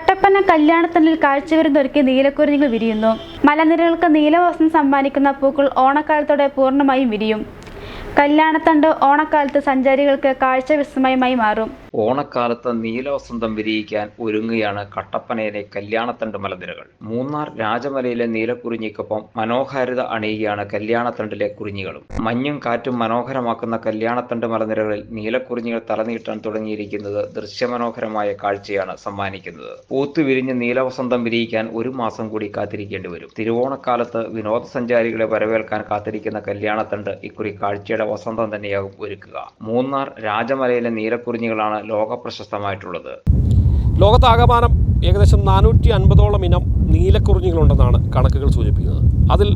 കട്ടപ്പന കല്യാണത്തണ്ടിൽ കാഴ്ചവരുന്നൊരുക്കി നീലക്കുറിഞ്ഞികൾ വിരിയുന്നു. മലനിരകൾക്ക് നീലവസ്ത്രം സമ്മാനിക്കുന്ന പൂക്കൾ ഓണക്കാലത്തോടെ പൂർണമായും വിരിയും. കല്യാണത്തണ്ട് ഓണക്കാലത്ത് സഞ്ചാരികൾക്ക് കാഴ്ച വിസ്മയമായി മാറും. ഓണക്കാലത്ത് നീലവസന്തം വിരിയിക്കാൻ ഒരുങ്ങുകയാണ് കട്ടപ്പനയിലെ കല്യാണത്തണ്ട് മലനിരകൾ. മൂന്നാർ രാജമലയിലെ നീലക്കുറിഞ്ഞിക്കൊപ്പം മനോഹാരിത അണിയുകയാണ് കല്യാണത്തണ്ടിലെ കുറിഞ്ഞികളും. മഞ്ഞും കാറ്റും മനോഹരമാക്കുന്ന കല്യാണത്തണ്ട് മലനിരകളിൽ നീലക്കുറിഞ്ഞികൾ തലനീട്ടാൻ തുടങ്ങിയിരിക്കുന്നത് ദൃശ്യമനോഹരമായ കാഴ്ചയാണ് സമ്മാനിക്കുന്നത്. പൂത്തു വിരിഞ്ഞ് നീലവസന്തം വിരിയിക്കാൻ ഒരു മാസം കൂടി കാത്തിരിക്കേണ്ടി വരും. തിരുവോണക്കാലത്ത് വിനോദസഞ്ചാരികളെ വരവേൽക്കാൻ കാത്തിരിക്കുന്ന കല്യാണത്തണ്ട് ഇക്കുറി കാഴ്ചയുടെ വസന്തം തന്നെയാകും ഒരുക്കുക. മൂന്നാർ രാജമലയിലെ നീലക്കുറിഞ്ഞികളാണ് ലോക പ്രശസ്തമായിട്ടുള്ളത് ലോകത്താകമാനം ഏകദേശം നാനൂറ്റി അൻപതോളം ഇനം നീലക്കുറിഞ്ഞികളുണ്ടെന്നാണ് കണക്കുകൾ സൂചിപ്പിക്കുന്നത്. അതിൽ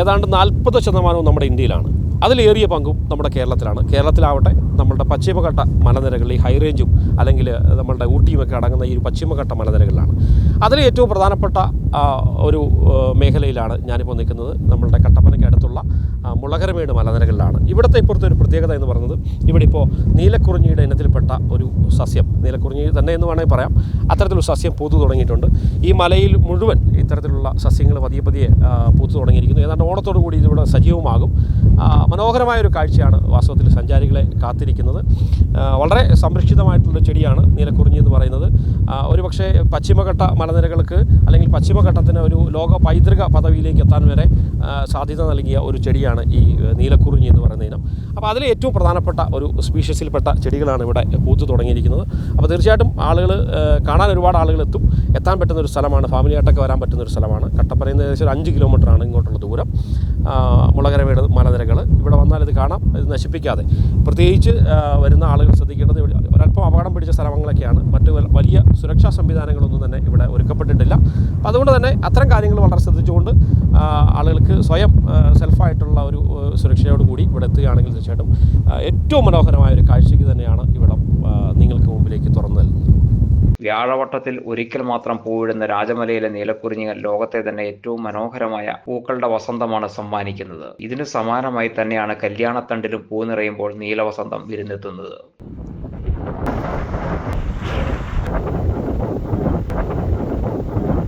ഏതാണ്ട് നാൽപ്പത് ശതമാനവും നമ്മുടെ ഇന്ത്യയിലാണ്. അതിലേറിയ പങ്കും നമ്മുടെ കേരളത്തിലാണ്. കേരളത്തിലാവട്ടെ നമ്മളുടെ പശ്ചിമഘട്ട മലനിരകളിൽ ഈ ഹൈറേഞ്ചും അല്ലെങ്കിൽ നമ്മളുടെ ഊട്ടിയുമൊക്കെ അടങ്ങുന്ന ഈ പശ്ചിമഘട്ട മലനിരകളിലാണ് അതിൽ ഏറ്റവും പ്രധാനപ്പെട്ട ഒരു മേഖലയിലാണ് ഞാനിപ്പോൾ നിൽക്കുന്നത്. നമ്മളുടെ കട്ടപ്പനയ്ക്ക് അടുത്തുള്ള മുളകരമേട് മലനിരകളിലാണ് ഇവിടുത്തെ ഇപ്പുറത്തെ ഒരു പ്രത്യേകത എന്ന് പറയുന്നത് ഇവിടെ ഇപ്പോൾ നീലക്കുറിഞ്ഞിയുടെ ഇനത്തിൽപ്പെട്ട ഒരു സസ്യം. നീലക്കുറിഞ്ഞി തന്നെ എന്ന് വേണമെങ്കിൽ പറയാം. അത്തരത്തിലൊരു സസ്യം പൂത്തു തുടങ്ങിയിട്ടുണ്ട്. ഈ മലയിൽ മുഴുവൻ ഇത്തരത്തിലുള്ള സസ്യങ്ങൾ പതിയെ പതിയെ പൂത്തു തുടങ്ങിയിരിക്കുന്നു. ഏതാണ്ട് ഓണത്തോടു കൂടി ഇതിവിടെ സജീവമാകും. മനോഹരമായ ഒരു കാഴ്ചയാണ് വാസ്തവത്തിൽ സഞ്ചാരികളെ കാത്തിരിക്കുന്നത്. വളരെ സംരക്ഷിതമായിട്ടുള്ള ചെടിയാണ് നീലക്കുറിഞ്ഞി എന്ന് പറയുന്നത്. ഒരു പക്ഷേ പശ്ചിമഘട്ട മലനിരകൾക്ക് അല്ലെങ്കിൽ പശ്ചിമഘട്ടത്തിന് ഒരു ലോക പൈതൃക പദവിയിലേക്ക് എത്താൻ വരെ സാധ്യത നൽകിയ ഒരു ചെടിയാണ് ഈ നീലക്കുറിഞ്ഞി എന്ന് പറയുന്ന ഇനം. അപ്പോൾ അതിൽ ഏറ്റവും പ്രധാനപ്പെട്ട ഒരു സ്പീഷ്യസിൽപ്പെട്ട ചെടികളാണ് ഇവിടെ പൂത്തു തുടങ്ങിയിരിക്കുന്നത്. അപ്പോൾ തീർച്ചയായിട്ടും ആളുകൾ കാണാൻ ഒരുപാട് ആളുകൾ എത്തും എത്താൻ പറ്റുന്ന ഒരു സ്ഥലമാണ് ഫാമിലിയായിട്ടൊക്കെ വരാൻ പറ്റുന്ന ഒരു സ്ഥലമാണ്. കട്ടപ്പനയിൽ നിന്ന് ഏകദേശം ഒരു അഞ്ച് കിലോമീറ്ററാണ് ഇങ്ങോട്ടുള്ള ദൂരം. ആ, മുളകരമേട് മലനിരകൾ ഇവിടെ വന്നാൽ ഇത് കാണാം ഇത് നശിപ്പിക്കാതെ. പ്രത്യേകിച്ച് വരുന്ന ആളുകൾ ശ്രദ്ധിക്കേണ്ടത് ഇവിടെ ഒരല്പം അപകടം പിടിച്ച സ്ഥലങ്ങളൊക്കെയാണ്. മറ്റ് വലിയ സുരക്ഷാ സംവിധാനങ്ങളൊന്നും തന്നെ ഇവിടെ ഒരുക്കപ്പെട്ടിട്ടില്ല. അപ്പോൾ അതുകൊണ്ട് തന്നെ അത്തരം കാര്യങ്ങൾ വളരെ ശ്രദ്ധിച്ചുകൊണ്ട് ആളുകൾക്ക് സ്വയം സെൽഫായിട്ടുള്ള ഒരു സുരക്ഷയോടുകൂടി സുരക്ഷയോട് കൂടി ഇവിടെ എത്തുകയാണെങ്കിൽ തീർച്ചയായിട്ടും ഏറ്റവും മനോഹരമായ ഒരു കാഴ്ചയ്ക്ക് തന്നെയാണ് ഇവിടം നിങ്ങൾക്ക് മുമ്പിലേക്ക് വ്യാഴവട്ടത്തിൽ ഒരിക്കൽ മാത്രം പൂവിടുന്ന രാജമലയിലെ നീലക്കുറിഞ്ഞികൾ ലോകത്തെ തന്നെ ഏറ്റവും മനോഹരമായ പൂക്കളുടെ വസന്തമാണ് സമ്മാനിക്കുന്നത്. ഇതിന് സമാനമായി തന്നെയാണ് കല്യാണത്തണ്ടിലും പൂ നിറയുമ്പോൾ നീലവസന്തം വിരുന്നെത്തുന്നത്.